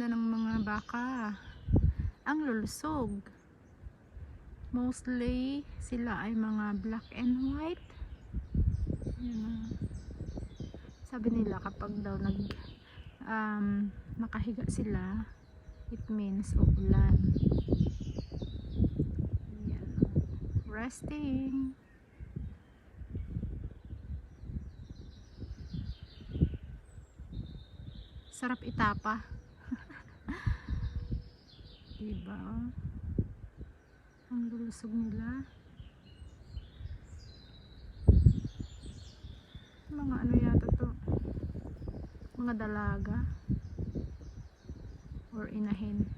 Ganda ng mga baka. Ang lulusog. Mostly, sila ay mga black and white. Yan ah. Sabi nila kapag daw nag um, nakahiga sila, it means uulan. Yan. ah. Resting. Sarap itapa. diba? Ang lulusog nila. Mga ano yata to? Mga dalaga. Or inahin.